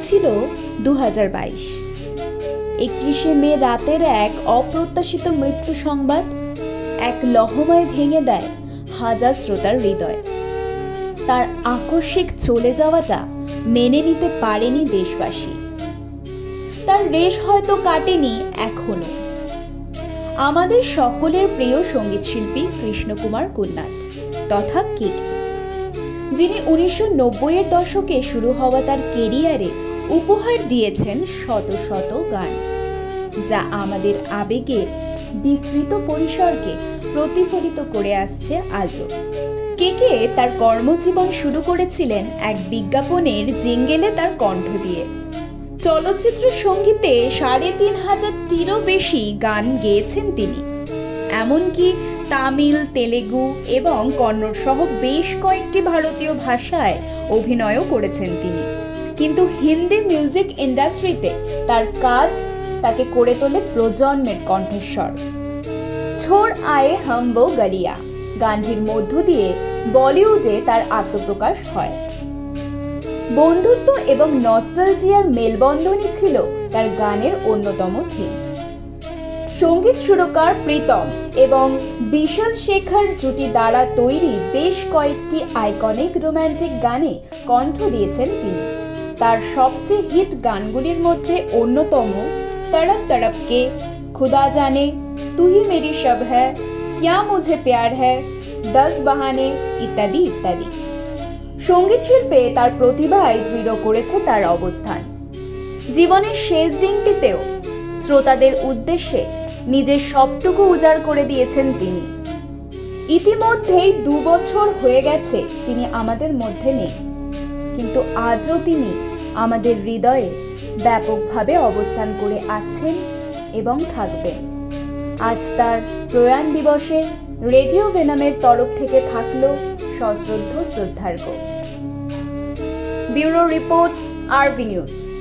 ছিল দু হাজার বাইশ। একত্রিশে মে রাতের এক অপ্রত্যাশিত মৃত্যু সংবাদ এক লহমায় ভেঙে দেয় হাজার শ্রোতার হৃদয়। তার আকস্মিক চলে যাওয়াটা মেনে নিতে পারেনি দেশবাসী। তার রেশ হয়তো কাটেনি এখনও। আমাদের সকলের প্রিয় সংগীত শিল্পী কৃষ্ণকুমার কুন্নাথ তথা কেকে যিনি উনিশশো নব্বইয়ের দশকে শুরু হওয়া তার কেরিয়ারে উপহার দিয়েছেন শত শত গান, যা আমাদের আবেগের বিস্তৃত পরিসরকে প্রতিফলিত করে আসছে আজও। কে কে তার কর্মজীবন শুরু করেছিলেন এক বিজ্ঞাপনের জিঙ্গেলে তার কণ্ঠ দিয়ে? চলচ্চিত্র সঙ্গীতে সাড়ে তিন হাজারটিরও বেশি গান গেয়েছেন তিনি। এমনকি তামিল, তেলেগু এবং কন্নড় সহ বেশ কয়েকটি ভারতীয় ভাষায় অভিনয়ও করেছেন তিনি। কিন্তু হিন্দি মিউজিক ইন্ডাস্ট্রিতে তার কাজ তাকে করে তোলে প্রজন্মের কণ্ঠস্বর। ছোড় আয়ে হাম বো গলিয়া গানটির মধ্য দিয়ে বলিউডে তার আত্মপ্রকাশ হয়। বন্ধুত্ব এবং নস্টালজিয়ার মেলবন্ধনই ছিল তার গানের অন্যতম থিম। সংগীত সুরকার প্রীতম এবং বিশাল শেখর জুটি দ্বারা তৈরি বেশ কয়েকটি আইকনিক রোম্যান্টিক গানে কণ্ঠ দিয়েছেন তিনি। তার সবচেয়ে হিট গানগুলির মধ্যে অন্যতম তড়প তড়প কে, খুদা জানে, তুই মেরি সব হ্যায়, ক্যা মুঝে প্যার হ্যায় দশ বাহানে, ইত্যাদি ইত্যাদি। সংগীত শিল্পে তার প্রতিভায় দৃঢ় করেছে তার অবস্থান। জীবনের শেষ দিনটিতেও শ্রোতাদের উদ্দেশ্যে নিজের সবটুকু উজাড় করে দিয়েছেন তিনি। ইতিমধ্যেই দু বছর হয়ে গেছে তিনি আমাদের মধ্যে নেই। কিন্তু আজও তিনি আমাদের হৃদয়ে ব্যাপকভাবে অবস্থান করে আছেন এবং থাকবেন। আজ তার প্রয়াণ দিবসে রেডিও ভেনামের তরফ থেকে থাকল সশ্রদ্ধ শ্রদ্ধার্ঘ bureau report, R B news.